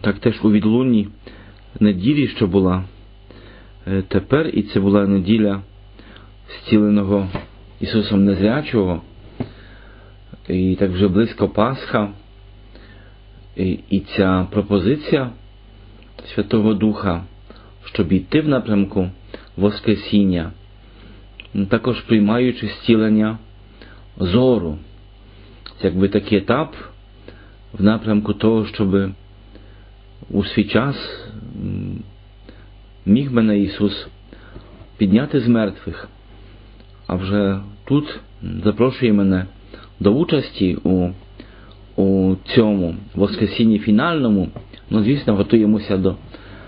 Так теж у відлунні неділі, що була е, тепер, і це була неділя зціленого Ісусом Незрячого, і так вже близько Пасха, і, ця пропозиція Святого Духа, щоб йти в напрямку Воскресіння, також приймаючи зцілення зору. Це якби такий етап в напрямку того, щоб у свій час міг мене Ісус підняти з мертвих, а вже тут запрошує мене до участі у, у цьому Воскресінні фінальному. Ну, звісно, готуємося до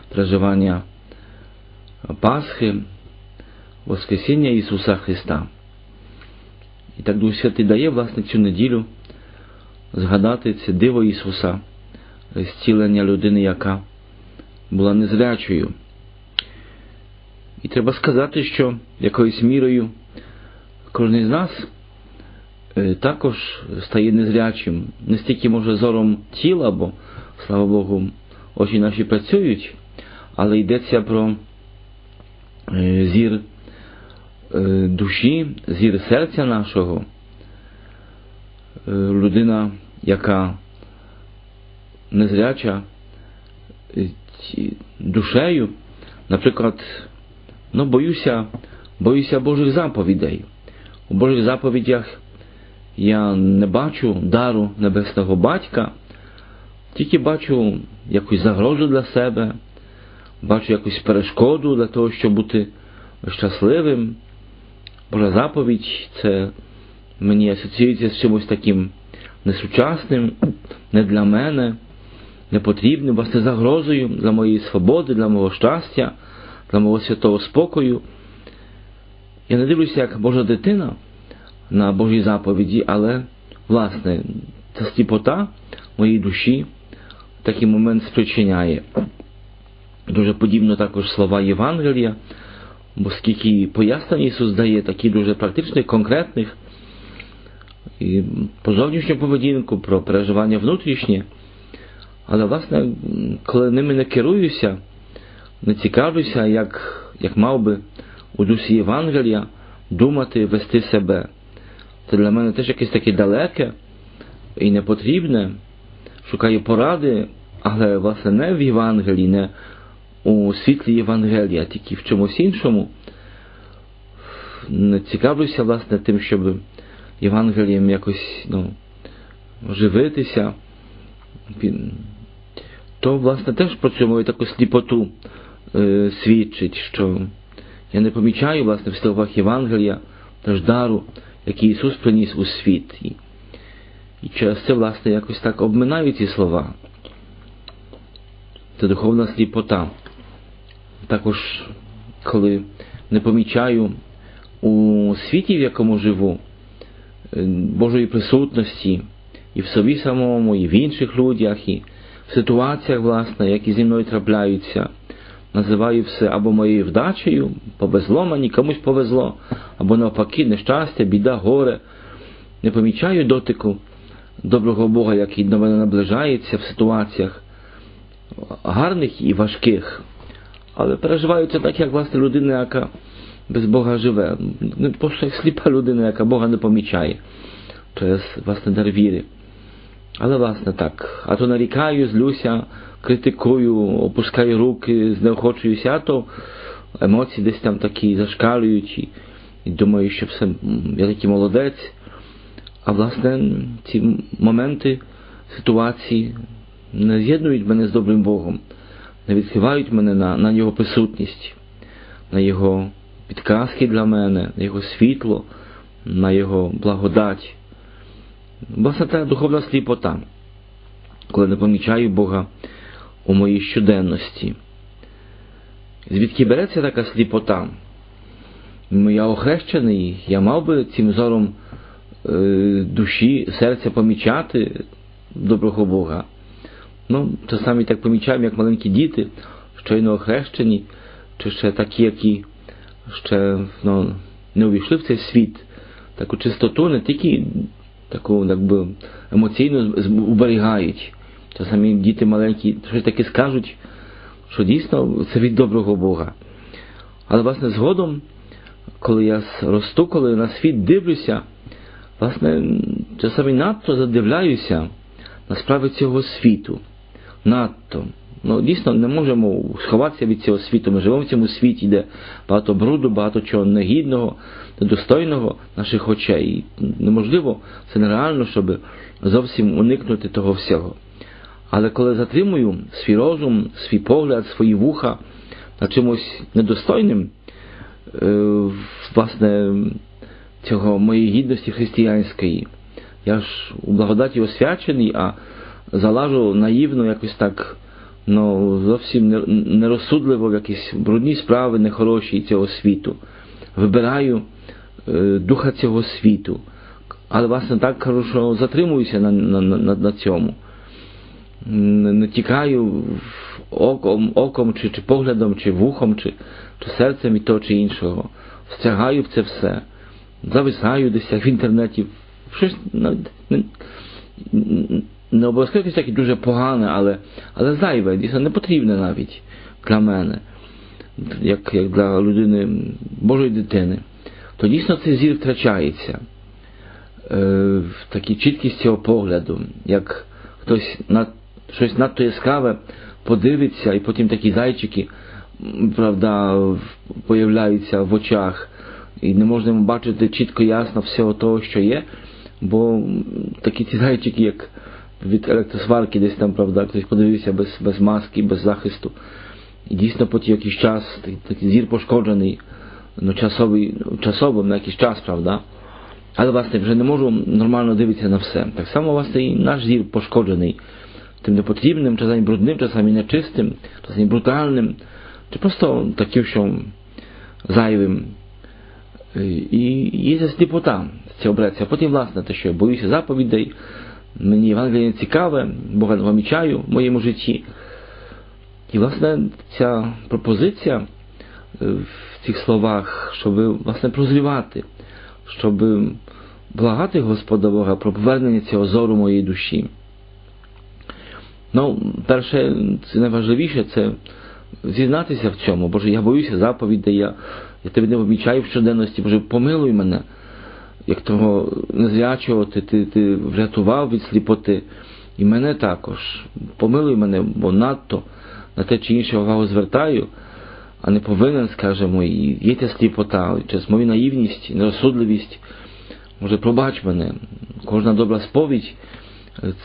переживання Пасхи, Воскресіння Ісуса Христа. І так Дух Святий дає, власне, цю неділю згадати це диво Ісуса, зцілення людини, яка була незрячою. І треба сказати, що якоюсь мірою кожен з нас е, також стає незрячим, не стільки може зором тіла, бо, слава Богу, очі наші працюють, але йдеться про е, зір е, душі, зір серця нашого. Людина, яка незряча е, душею, наприклад, ну, боюся, боюся Божих заповідей. У Божих заповідях я не бачу дару небесного батька, тільки бачу якусь загрозу для себе, бачу якусь перешкоду для того, щоб бути щасливим. Божа заповідь це мені асоціюється з чимось таким несучасним, не для мене, непотрібним, власне загрозою для моєї свободи, для мого щастя, для мого святого спокою. Я не дивлюся як Божа дитина на Божій заповіді, але, власне, ця сліпота моєї душі такий момент спричиняє. Дуже подібно також слова Євангелія, бо скільки пояснень Ісус дає, такі дуже практичних, конкретних, і про зовнішню поведінку, про переживання внутрішнє. Але, власне, коли ними не керуюся, не цікавлюся, як, як мав би у дусі Євангелія думати, вести себе. Це для мене теж якесь таке далеке і непотрібне. Шукаю поради, але власне не в Євангелії, не у світлі Євангелія, тільки в чомусь іншому. Не цікавлюся, власне, тим, щоб Євангелієм якось ну, живитися. То, власне, теж про цю мою таку сліпоту е, свідчить, що я не помічаю, власне, в словах Євангелія теж дару, який Ісус приніс у світ. І, і через це, власне, якось так обминаю ці слова. Це духовна сліпота. Також, коли не помічаю у світі, в якому живу, е, Божої присутності і в собі самому, і в інших людях, і ситуаціях, власне, які зі мною трапляються, називаю все або моєю вдачею, повезло мені, комусь повезло, або навпаки, нещастя, біда, горе. Не помічаю дотику доброго Бога, який до мене наближається в ситуаціях гарних і важких. Але переживаю це так, як власне людина, яка без Бога живе. Просто як сліпа людина, яка Бога не помічає через власне дар віри. Але власне так. А то нарікаю, злюся, критикую, опускаю руки, знеохочуюся, а то емоції десь там такі зашкалюють і, думаю, що все такий молодець. А власне ці моменти, ситуації не з'єднують мене з добрим Богом, не відкривають мене на, на Його присутність, на Його підказки для мене, на Його світло, на Його благодать. Власне, та духовна сліпота, коли не помічаю Бога у моїй щоденності. Звідки береться така сліпота? Ну, Я охрещений, я мав би цим зором е, душі, серця помічати доброго Бога. Ну, часами так помічаємо, як маленькі діти, щойно охрещені, чи ще такі, які ще ну, не увійшли в цей світ, таку чистоту не тільки таку якби, емоційно з- з- уберігають, Часами діти маленькі щось таке скажуть, що дійсно це від доброго Бога. Але, власне, згодом, коли я росту, коли на світ дивлюся, власне, часами надто задивляюся на справи цього світу. Надто. Ну, дійсно, не можемо сховатися від цього світу. Ми живемо в цьому світі, де багато бруду, багато чого негідного, недостойного наших очей. І неможливо, це нереально, щоб зовсім уникнути того всього. Але коли затримую свій розум, свій погляд, свої вуха на чимось недостойним, е, власне, цього моєї гідності християнської, я ж у благодаті освячений, а залажу наївно якось так ну, зовсім нерозсудливо в якісь брудні справи, нехороші цього світу. Вибираю е, духа цього світу. Але власне так кажу, що затримуюся на, на, на, на цьому. Не тікаю оком, оком чи, чи поглядом, чи вухом, чи, чи серцем і того чи іншого. Встягаю в це все, зависаю десь в інтернеті. Щось не обов'язково якесь таке дуже погане, але але зайве, дійсно не потрібне навіть для мене, як як для людини Божої дитини, то дійсно цей зір втрачається е, в такій чіткість цього погляду, як хтось на щось надто яскраве подивиться, і потім такі зайчики правда, появляються в очах, і не можна бачити чітко ясно всього того, що є, бо такі ці зайчики, як від електросварки десь там, правда, хтось подивився без без маски, без захисту. І дійсно по якийсь час такий зір пошкоджений, ну, часовий, часово на якийсь час, правда. Але власне вже не можу нормально дивитися на все. Так само власне і наш зір пошкоджений тим непотрібним, часами брудним, часами нечистим, часами брутальним, чи просто таким, що зайвим. І є сліпота з цього бреться. А потім, власне, те, що я боюся заповідей. Мені Євангеліє не цікаве, Бога не помічаю в моєму житті. І, власне, ця пропозиція е, в цих словах, щоб власне прозрівати, щоб благати Господа Бога про повернення цього зору моєї душі. Ну, перше, це найважливіше це зізнатися в цьому, Боже, я боюся заповідей, я, я тебе не помічаю в щоденності, Боже, помилуй мене як того незрячого ти, ти, ти врятував від сліпоти. І мене також. Помилуй мене, бо надто на те чи інше увагу звертаю, а не повинен, скажемо, і є ця сліпота, через мою наївність, нерозсудливість. Може, пробач мене. Кожна добра сповідь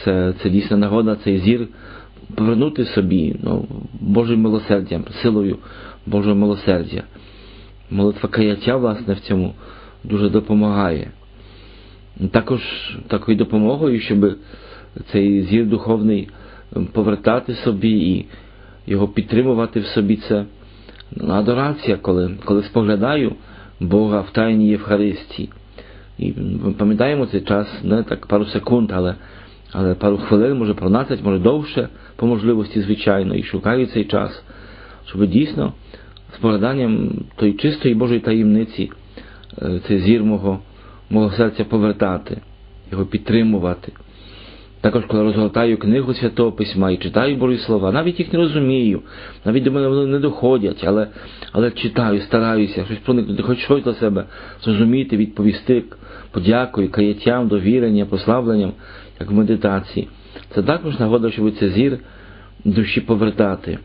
це це дійсна нагода, цей зір повернути собі ну, Божим милосердям, силою Божого милосердя. Молитва каяття, власне, в цьому дуже допомагає. Також такою допомогою, щоб цей зір духовний повертати собі і його підтримувати в собі, це адорація, коли коли споглядаю Бога в тайній Євхаристії. І пам'ятаємо цей час, не так пару секунд, але але пару хвилин, може 12, може довше, по можливості, звичайно, і шукаю цей час, щоб дійсно спогляданням тої чистої Божої таємниці цей зір мого, мого серця повертати, його підтримувати. Також, коли розгортаю книгу Святого Письма і читаю Божі слова, навіть їх не розумію, навіть до мене вони не доходять, але але читаю, стараюся щось проникнути, хоч щось для себе зрозуміти, відповісти, подякою, каяттям, довіренням, прославленням, як в медитації. Це також нагода, щоб це зір душі повертати,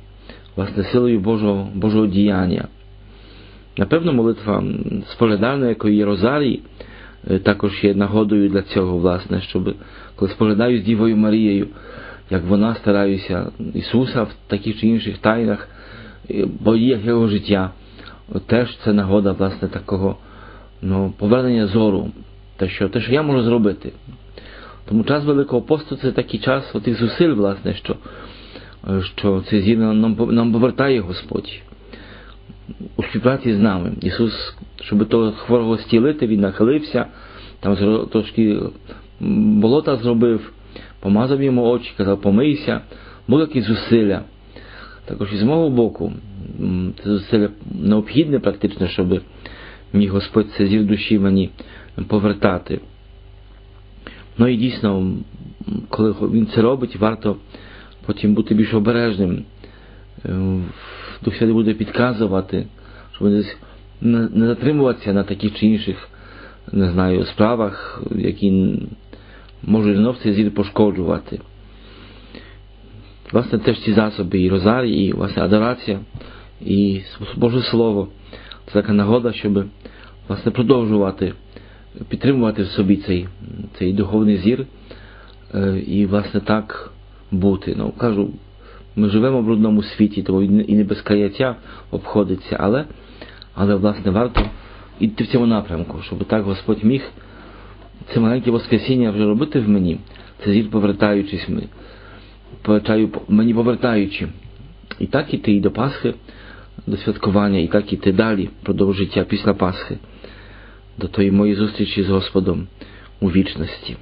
власне, силою Божого, Божого діяння. Напевно, молитва споглядальна, якої Розарій, е, також є нагодою для цього, власне, щоб коли споглядаю з Дівою Марією, як вона стараюся Ісуса в таких чи інших тайнах, боїях його життя, теж це нагода власне, такого ну, повернення зору, те, що те, що я можу зробити. Тому час Великого посту це такий час отих зусиль, власне, що що цей зір нам, нам повертає Господь у співпраці з нами. Ісус, щоб того хворого стілити, Він нахилився, там трошки болота зробив, помазав йому очі, казав, помийся, були якісь зусилля. Також і з мого боку, це зусилля необхідне практично, щоб міг Господь це зір душі мені повертати. Ну і дійсно, коли він це робить, варто потім бути більш обережним. Е, Дух Святий буде підказувати, щоб десь не затримуватися на таких чи інших, не знаю, справах, які можуть знов цей зір пошкоджувати. Власне, теж ці засоби, і розарій, і власне адорація, і Боже Слово. Це така нагода, щоб власне продовжувати підтримувати в собі цей, цей духовний зір е, і, власне, так бути. Ну, кажу, ми живемо в брудному світі, тому і не без каяття обходиться, але, але власне, варто йти в цьому напрямку, щоб так Господь міг це маленьке Воскресіння вже робити в мені, це зір повертаючись ми, повертаю, мені повертаючи. І так іти і до Пасхи, до святкування, і так іти далі, продовж життя після Пасхи, до тої моєї зустрічі з Господом у вічності.